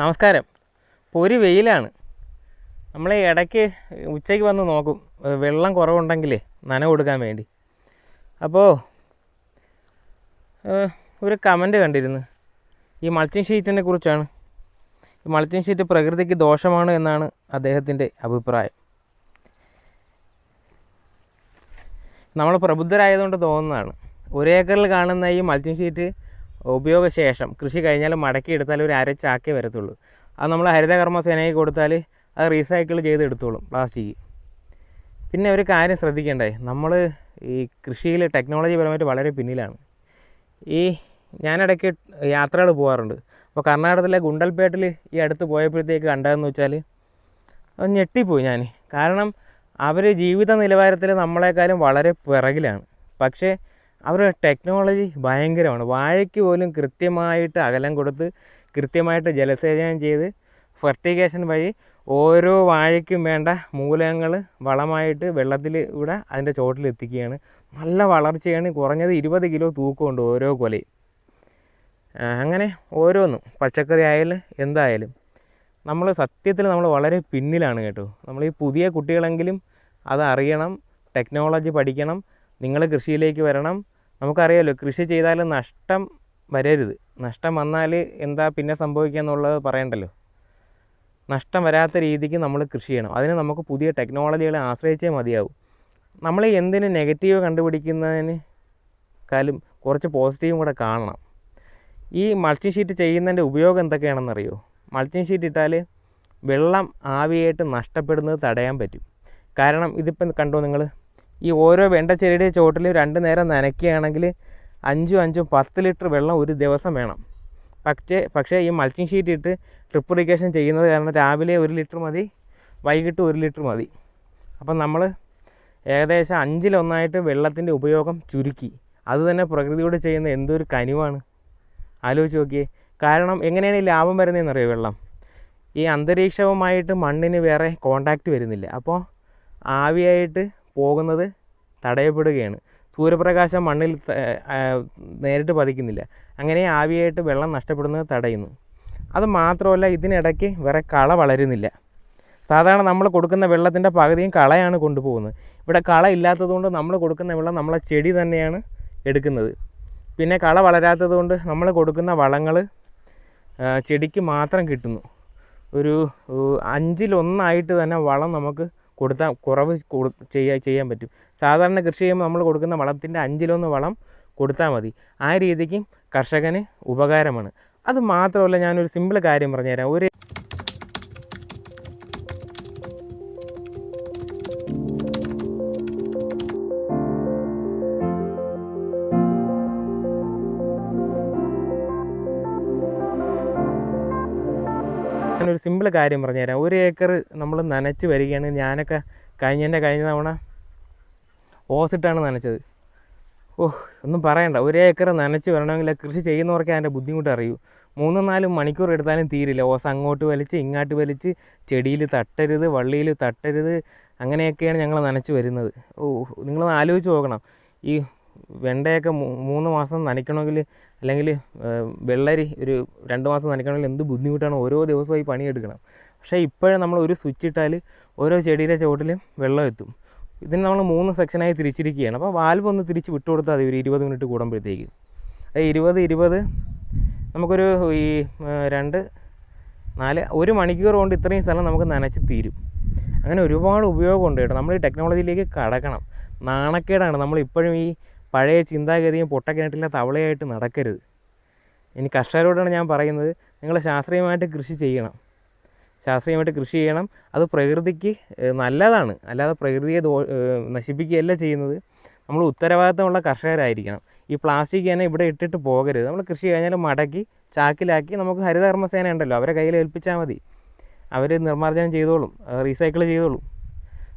നമസ്കാരം. ഒരു വെയിലാണ്. നമ്മൾ ഇടയ്ക്ക് ഉച്ചയ്ക്ക് വന്ന് നോക്കും. വെള്ളം കുറവുണ്ടെങ്കിൽ നന കൊടുക്കാൻ വേണ്ടി. അപ്പോൾ ഒരു കമന്റ് കണ്ടിരുന്നു. ഈ മൾച്ചിങ് ഷീറ്റിനെ കുറിച്ചാണ്. ഈ മൾച്ചിങ് ഷീറ്റ് പ്രകൃതിക്ക് ദോഷമാണ് എന്നാണ് അദ്ദേഹത്തിന്റെ അഭിപ്രായം. നമ്മൾ പ്രബുദ്ധരായതുകൊണ്ട് തോന്നുന്നതാണ്. ഒരു ഏക്കറിൽ കാണുന്ന ഈ മൾച്ചിങ് ഷീറ്റ് ഉപയോഗശേഷം കൃഷി കഴിഞ്ഞാൽ മടക്കി എടുത്താൽ ഒരു അര ചാക്കേ വരത്തുള്ളൂ. അത് നമ്മൾ ഹരിതകർമ്മ സേനയ്ക്ക് കൊടുത്താൽ അത് റീസൈക്കിൾ ചെയ്ത് എടുത്തോളും പ്ലാസ്റ്റിക് പിന്നെ ഒരു കാര്യം ശ്രദ്ധിക്കേണ്ടേ നമ്മൾ ഈ കൃഷിയിൽ ടെക്നോളജി പരമായിട്ട് വളരെ പിന്നിലാണ്. ഈ ഞാനിടയ്ക്ക് യാത്രകൾ പോകാറുണ്ട് അപ്പോൾ കർണാടകത്തിലെ ഗുണ്ടൽപേട്ടിൽ ഈ അടുത്ത് പോയപ്പോഴത്തേക്ക് കണ്ടതെന്ന് വെച്ചാൽ അത് ഞെട്ടിപ്പോയി ഞാൻ കാരണം അവർ ജീവിത നിലവാരത്തിൽ നമ്മളെക്കാളും വളരെ പിറകിലാണ്. പക്ഷേ അവരുടെ ടെക്നോളജി ഭയങ്കരമാണ്. വാഴയ്ക്ക് പോലും കൃത്യമായിട്ട് അകലം കൊടുത്ത് കൃത്യമായിട്ട് ജലസേചനം ചെയ്ത് ഫെർട്ടിഗേഷൻ വഴി ഓരോ വാഴയ്ക്കും വേണ്ട മൂലങ്ങൾ വളമായിട്ട് വെള്ളത്തിൽ ഇവിടെ അതിന്റെ ചോട്ടിൽ എത്തിക്കുകയാണ്. നല്ല വളർച്ചയാണ്. കുറഞ്ഞത് ഇരുപത് കിലോ തൂക്കമുണ്ട് ഓരോ കൊലയും. അങ്ങനെ ഓരോന്നും. പച്ചക്കറി ആയാലും എന്തായാലും. നമ്മൾ സത്യത്തിൽ നമ്മൾ വളരെ പിന്നിലാണ് കേട്ടോ. നമ്മൾ ഈ പുതിയ കുട്ടികളെങ്കിലും അത് അറിയണം ടെക്നോളജി പഠിക്കണം നിങ്ങൾ കൃഷിയിലേക്ക് വരണം. നമുക്കറിയാമല്ലോ കൃഷി ചെയ്താൽ നഷ്ടം വരരുത്. നഷ്ടം വന്നാൽ എന്താ പിന്നെ സംഭവിക്കുക എന്നുള്ളത് പറയണ്ടല്ലോ. നഷ്ടം വരാത്ത രീതിക്ക് നമ്മൾ കൃഷി ചെയ്യണം. അതിന് നമുക്ക് പുതിയ ടെക്നോളജികളെ ആശ്രയിച്ചേ മതിയാവും. നമ്മൾ എന്തിന് നെഗറ്റീവ് കണ്ടുപിടിക്കുന്നതിന് കാലും കുറച്ച് പോസിറ്റീവും കൂടെ കാണണം. ഈ മൾച്ചിങ് ഷീറ്റ് ചെയ്യുന്നതിന്റെ ഉപയോഗം എന്തൊക്കെയാണെന്നറിയോ? മൾച്ചിങ് ഷീറ്റ് ഇട്ടാൽ വെള്ളം ആവിയായിട്ട് നഷ്ടപ്പെടുന്നത് തടയാൻ പറ്റും. കാരണം ഇതിപ്പം കണ്ടോ നിങ്ങൾ ഈ ഓരോ വെണ്ടച്ചെടിയുടെ ചോട്ടിൽ രണ്ട് നേരം നനയ്ക്കുകയാണെങ്കിൽ അഞ്ചും അഞ്ചും പത്ത് ലിറ്റർ വെള്ളം ഒരു ദിവസം വേണം. പക്ഷേ പക്ഷേ ഈ മൾച്ചിങ് ഷീറ്റ് ഇട്ട് ട്രിപ്പ് ഇറിഗേഷൻ ചെയ്യുന്നത് കാരണം രാവിലെ ഒരു ലിറ്റർ മതി വൈകിട്ട് ഒരു ലിറ്റർ മതി. അപ്പം നമ്മൾ ഏകദേശം അഞ്ചിലൊന്നായിട്ട് വെള്ളത്തിന്റെ ഉപയോഗം ചുരുക്കി. അത് തന്നെ പ്രകൃതിയോട് ചെയ്യുന്ന എന്തൊരു കനിവാണ്. ആലോചിച്ച് നോക്കിയേ. കാരണം എങ്ങനെയാണ് ഈ ലാഭം വരുന്നതെന്ന് അറിയോ വെള്ളം? ഈ അന്തരീക്ഷവുമായിട്ട് മണ്ണിന് വേറെ കോണ്ടാക്റ്റ് വരുന്നില്ല. അപ്പോൾ ആവിയായിട്ട് പോകുന്നത് തടയപ്പെടുകയാണ്. സൂര്യപ്രകാശം മണ്ണിൽ നേരിട്ട് പതിക്കുന്നില്ല. അങ്ങനെ ആവിയായിട്ട് വെള്ളം നഷ്ടപ്പെടുന്നത് തടയുന്നു. അത് മാത്രമല്ല ഇതിനിടയ്ക്ക് വേറെ കള വളരുന്നില്ല. സാധാരണ നമ്മൾ കൊടുക്കുന്ന വെള്ളത്തിന്റെ പകുതിയും കളയാണ് കൊണ്ടുപോകുന്നത്. ഇവിടെ കള ഇല്ലാത്തതുകൊണ്ട് നമ്മൾ കൊടുക്കുന്ന വെള്ളം നമ്മളെ ചെടി തന്നെയാണ് എടുക്കുന്നത്. പിന്നെ കള വളരാത്തതുകൊണ്ട് നമ്മൾ കൊടുക്കുന്ന വളങ്ങൾ ചെടിക്ക് മാത്രം കിട്ടുന്നു. ഒരു അഞ്ചിലൊന്നായിട്ട് തന്നെ വളം നമുക്ക് കൊടുത്താൽ കുറവ് കൊടു ചെയ്യാൻ ചെയ്യാൻ പറ്റും. സാധാരണ കൃഷി ചെയ്യുമ്പോൾ നമ്മൾ കൊടുക്കുന്ന വളത്തിന്റെ അഞ്ചിലൊന്ന് വളം കൊടുത്താൽ മതി. ആ രീതിക്കും കർഷകന് ഉപകാരമാണ്. അത് മാത്രമല്ല ഞാനൊരു സിമ്പിൾ കാര്യം പറഞ്ഞുതരാം. ഒരു ഞാനൊരു സിമ്പിൾ കാര്യം പറഞ്ഞുതരാം. ഒരു ഏക്കർ നമ്മൾ നനച്ച് വരികയാണെങ്കിൽ ഞാനൊക്കെ കഴിഞ്ഞതിന്റെ കഴിഞ്ഞ തവണ ഓസിട്ടാണ് നനച്ചത്. ഓഹ് ഒന്നും പറയണ്ട. ഒരു ഏക്കർ നനച്ച് വരണമെങ്കിൽ കൃഷി ചെയ്യുന്നവർക്ക് അതിന്റെ ബുദ്ധിമുട്ട് അറിയൂ. മൂന്നും നാലും മണിക്കൂർ എടുത്താലും തീരില്ല. ഓസ് അങ്ങോട്ട് വലിച്ച് ഇങ്ങോട്ട് വലിച്ച് ചെടിയിൽ തട്ടരുത് വള്ളിയിൽ തട്ടരുത് അങ്ങനെയൊക്കെയാണ് ഞങ്ങൾ നനച്ച് വരുന്നത്. ഓ നിങ്ങളൊന്ന് ആലോചിച്ച് നോക്കണം. ഈ വെണ്ടയൊക്കെ മൂന്ന് മാസം നനയ്ക്കണമെങ്കിൽ അല്ലെങ്കിൽ വെള്ളരി ഒരു രണ്ട് മാസം നനയ്ക്കണമെങ്കിൽ എന്ത് ബുദ്ധിമുട്ടാണ്? ഓരോ ദിവസവും ഈ പണിയെടുക്കണം. പക്ഷേ ഇപ്പോഴും നമ്മൾ ഒരു സ്വിച്ച് ഇട്ടാൽ ഓരോ ചെടിയിലെ ചുവട്ടിലും വെള്ളം എത്തും. ഇതിന് നമ്മൾ മൂന്ന് സെക്ഷനായി തിരിച്ചിരിക്കുകയാണ്. അപ്പോൾ വാൽവ് ഒന്ന് തിരിച്ച് വിട്ടു കൊടുത്താൽ ഒരു ഇരുപത് മിനിറ്റ് കൂടുമ്പോഴത്തേക്ക്. അത് ഇരുപത് ഇരുപത് നമുക്കൊരു ഈ രണ്ട് നാല് ഒരു മണിക്കൂർ കൊണ്ട് ഇത്രയും സ്ഥലം നമുക്ക് നനച്ച് തീരും. അങ്ങനെ ഒരുപാട് ഉപയോഗമുണ്ട് കേട്ടോ. നമ്മൾ ഈ ടെക്നോളജിയിലേക്ക് കടക്കണം. നാണക്കേടാണ്. നമ്മൾ ഇപ്പോഴും ഈ പഴയ ചിന്താഗതിയും പൊട്ടക്കിണറ്റിലെ തവളയായിട്ട് നടക്കരുത്. ഇനി കർഷകരോടാണ് ഞാൻ പറയുന്നത് നിങ്ങൾ ശാസ്ത്രീയമായിട്ട് കൃഷി ചെയ്യണം. ശാസ്ത്രീയമായിട്ട് കൃഷി ചെയ്യണം. അത് പ്രകൃതിക്ക് നല്ലതാണ്. അല്ലാതെ പ്രകൃതിയെ ദോ നശിപ്പിക്കുകയല്ല ചെയ്യുന്നത്. നമ്മൾ ഉത്തരവാദിത്തമുള്ള കർഷകരായിരിക്കണം. ഈ പ്ലാസ്റ്റിക് തന്നെ ഇവിടെ ഇട്ടിട്ട് പോകരുത്. നമ്മൾ കൃഷി കഴിഞ്ഞാൽ മടക്കി ചാക്കിലാക്കി നമുക്ക് ഹരിതകർമ്മസേന ഉണ്ടല്ലോ. അവരെ കയ്യിൽ ഏൽപ്പിച്ചാൽ മതി. അവർ നിർമ്മാർജനം ചെയ്തോളും. റീസൈക്കിൾ ചെയ്തോളും.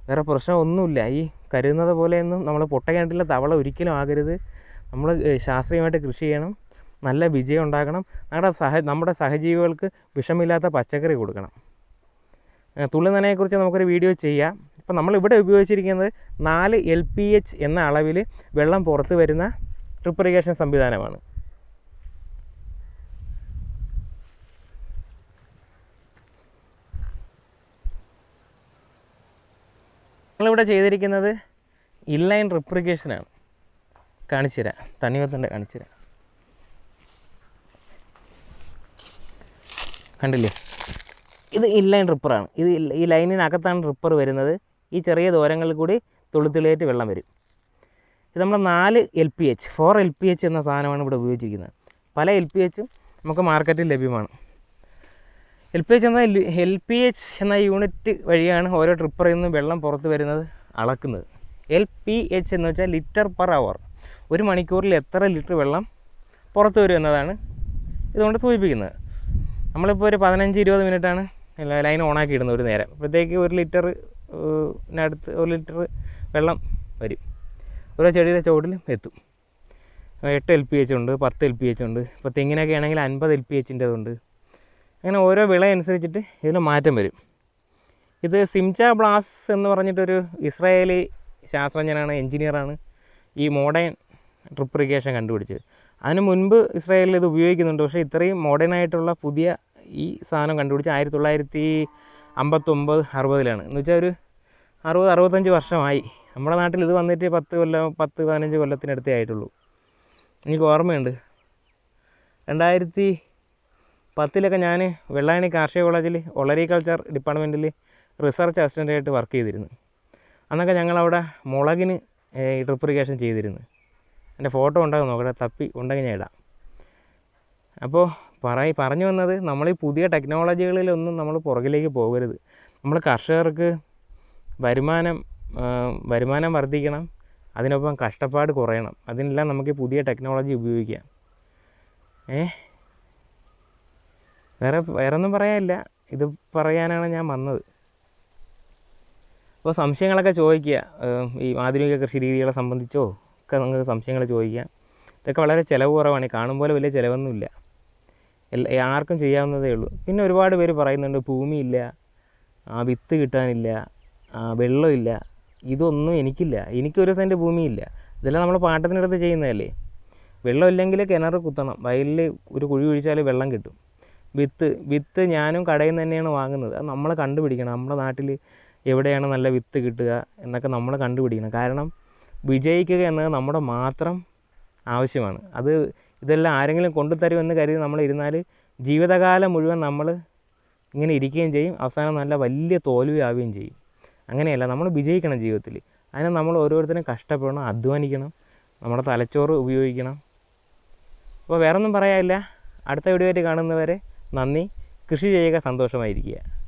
വേറെ പ്രശ്നമൊന്നുമില്ല. ഈ കരുതുന്നത് പോലെയൊന്നും നമ്മൾ പൊട്ടക്കിണറ്റിലെ തവള ഒരിക്കലും ആകരുത്. നമ്മൾ ശാസ്ത്രീയമായിട്ട് കൃഷി ചെയ്യണം. നല്ല വിജയം ഉണ്ടാക്കണം നമ്മുടെ സഹ നമ്മുടെ സഹജീവികൾക്ക് വിഷമില്ലാത്ത പച്ചക്കറി കൊടുക്കണം. തുള്ളിനനയെക്കുറിച്ച് തുള്ളി നനയെക്കുറിച്ച് നമുക്കൊരു വീഡിയോ ചെയ്യാം. ഇപ്പം നമ്മളിവിടെ ഉപയോഗിച്ചിരിക്കുന്നത് നാല് എൽ പി എച്ച് എന്ന അളവിൽ വെള്ളം പുറത്ത് വരുന്ന ട്രിപ്പ് ഇറിഗേഷൻ സംവിധാനമാണ്. നമ്മളിവിടെ ചെയ്തിരിക്കുന്നത് ഇൻലൈൻ റിപ്രിക്കേഷനാണ് കാണിച്ചു തരാം. തണ്ണിമത്തന്റെ കാണിച്ചു തരാം. കണ്ടില്ലേ? ഇത് ഇൻലൈൻ റിപ്പറാണ് ഇത് ഈ ലൈനിനകത്താണ് റിപ്പർ വരുന്നത് ഈ ചെറിയ ദൂരങ്ങളിൽ കൂടി തുളുത്തിളിയേറ്റ് വെള്ളം വരും. ഇത് നമ്മൾ നാല് L P H four L P H എന്ന സാധനമാണ് ഇവിടെ ഉപയോഗിച്ചിരിക്കുന്നത്. പല എൽ പി എച്ചും നമുക്ക് മാർക്കറ്റിൽ ലഭ്യമാണ്. എൽ പി എച്ച് എന്ന എൽ പി എച്ച് എന്ന യൂണിറ്റ് വഴിയാണ് ഓരോ ട്രിപ്പറിൽ നിന്നും വെള്ളം പുറത്ത് വരുന്നത് അളക്കുന്നത്. എൽ പി എച്ച് എന്ന് വെച്ചാൽ ലിറ്റർ പെർ അവർ ഒരു മണിക്കൂറിൽ എത്ര ലിറ്റർ വെള്ളം പുറത്ത് വരും എന്നതാണ് ഇതുകൊണ്ട് സൂചിപ്പിക്കുന്നത്. നമ്മളിപ്പോൾ ഒരു പതിനഞ്ച് ഇരുപത് മിനിറ്റാണ് ലൈൻ ഓണാക്കി ഇടുന്നത് ഒരു നേരം. അപ്പോഴത്തേക്ക് ഒരു ലിറ്റർ അടുത്ത് ഒരു ലിറ്റർ വെള്ളം വരും. ഓരോ ചെടിയുടെ ചുവട്ടിലും എത്തും. എട്ട് എൽ പി എച്ച് ഉണ്ട് പത്ത് എൽ പി എച്ച് ഉണ്ട്. ഇപ്പോൾ തെങ്ങിനൊക്കെ ആണെങ്കിൽ അൻപത് എൽ പി എച്ചിന്റെതുണ്ട് അങ്ങനെ ഓരോ വിള അനുസരിച്ചിട്ട് ഇതിൽ മാറ്റം വരും. ഇത് സിംച ബ്ലാസ് എന്ന് പറഞ്ഞിട്ടൊരു ഇസ്രായേലി ശാസ്ത്രജ്ഞനാണ് എഞ്ചിനീയറാണ് ഈ മോഡേൺ ട്രിപ്രിക്കേഷൻ കണ്ടുപിടിച്ചത്. അതിന് മുൻപ് ഇസ്രായേലിൽ ഇത് ഉപയോഗിക്കുന്നുണ്ട്. പക്ഷേ ഇത്രയും മോഡേൺ ആയിട്ടുള്ള പുതിയ ഈ സാധനം കണ്ടുപിടിച്ച് ആയിരത്തി തൊള്ളായിരത്തി അമ്പത്തൊമ്പത് അറുപതിലാണ്. എന്ന് വെച്ചാൽ ഒരു അറുപത് അറുപത്തഞ്ച് വർഷമായി. നമ്മുടെ നാട്ടിൽ ഇത് വന്നിട്ട് പത്ത് കൊല്ലം പത്ത് പതിനഞ്ച് കൊല്ലത്തിനടുത്തേ ആയിട്ടുള്ളൂ. എനിക്ക് ഓർമ്മയുണ്ട്. രണ്ടായിരത്തി പത്തിലൊക്കെ ഞാൻ വെള്ളായണി കാർഷിക കോളേജിൽ ഒളരികൾച്ചർ ഡിപ്പാർട്ട്മെന്റിൽ റിസർച്ച് അസിസ്റ്റന്റായിട്ട് വർക്ക് ചെയ്തിരുന്നു. അന്നൊക്കെ ഞങ്ങളവിടെ മുളകിന് ട്രിപ്രിക്കേഷൻ ചെയ്തിരുന്നു. എന്റെ ഫോട്ടോ ഉണ്ടാകും നോക്കട്ടെ തപ്പി ഉണ്ടെങ്കിൽ ഞാൻ ഇടാം. അപ്പോൾ പറയി പറഞ്ഞു വന്നത് നമ്മൾ ഈ പുതിയ ടെക്നോളജികളിലൊന്നും നമ്മൾ പുറകിലേക്ക് പോകരുത്. നമ്മൾ കർഷകർക്ക് വരുമാനം വരുമാനം വർദ്ധിക്കണം അതിനൊപ്പം കഷ്ടപ്പാട് കുറയണം. അതിനെല്ലാം നമുക്ക് പുതിയ ടെക്നോളജി ഉപയോഗിക്കാം. ഏ വേറെ വേറെ ഒന്നും പറയാനില്ല. ഇത് പറയാനാണ് ഞാൻ വന്നത്. അപ്പോൾ സംശയങ്ങളൊക്കെ ചോദിക്കുക. ഈ ആധുനിക കൃഷി രീതികളെ സംബന്ധിച്ചോ ഒക്കെ നിങ്ങൾക്ക് സംശയങ്ങൾ ചോദിക്കാം. ഇതൊക്കെ വളരെ ചിലവ് കുറവാണ്. ഈ കാണും പോലെ വലിയ ചിലവൊന്നുമില്ല. എല്ലാ ആർക്കും ചെയ്യാവുന്നതേ ഉള്ളൂ. പിന്നെ ഒരുപാട് പേര് പറയുന്നുണ്ട് ഭൂമിയില്ല ആ വിത്ത് കിട്ടാനില്ല വെള്ളമില്ല ഇതൊന്നും എനിക്കില്ല. എനിക്കൊരു സെന്റ് ഭൂമിയില്ല. ഇതെല്ലാം നമ്മൾ പാട്ടത്തിനടുത്ത് ചെയ്യുന്നതല്ലേ? വെള്ളമില്ലെങ്കിൽ കിണർ കുത്തണം. വയലിൽ ഒരു കുഴി കുഴിച്ചാൽ വെള്ളം കിട്ടും. വിത്ത് വിത്ത് ഞാനും കടയിൽ നിന്ന് തന്നെയാണ് വാങ്ങുന്നത്. അത് നമ്മൾ കണ്ടുപിടിക്കണം. നമ്മുടെ നാട്ടിൽ എവിടെയാണ് നല്ല വിത്ത് കിട്ടുക എന്നൊക്കെ നമ്മൾ കണ്ടുപിടിക്കണം. കാരണം വിജയിക്കുക എന്നത് നമ്മുടെ മാത്രം ആവശ്യമാണ്. അത് ഇതെല്ലാം ആരെങ്കിലും കൊണ്ടുതരുമെന്ന് കരുതി നമ്മൾ ഇരുന്നാൽ ജീവിതകാലം മുഴുവൻ നമ്മൾ ഇങ്ങനെ ഇരിക്കുകയും ചെയ്യും. അവസാനം നല്ല വലിയ തോൽവിയാവുകയും ചെയ്യും. അങ്ങനെയല്ല നമ്മൾ വിജയിക്കണം ജീവിതത്തിൽ. അതിന് നമ്മൾ ഓരോരുത്തരും കഷ്ടപ്പെടണം അധ്വാനിക്കണം നമ്മുടെ തലച്ചോറ് ഉപയോഗിക്കണം. അപ്പോൾ വേറൊന്നും പറയാനില്ല. അടുത്ത വീഡിയോ ആയിട്ട് കാണുന്നവരെ നന്ദി. കൃഷി ചെയ്യുക സന്തോഷമായിരിക്കുക.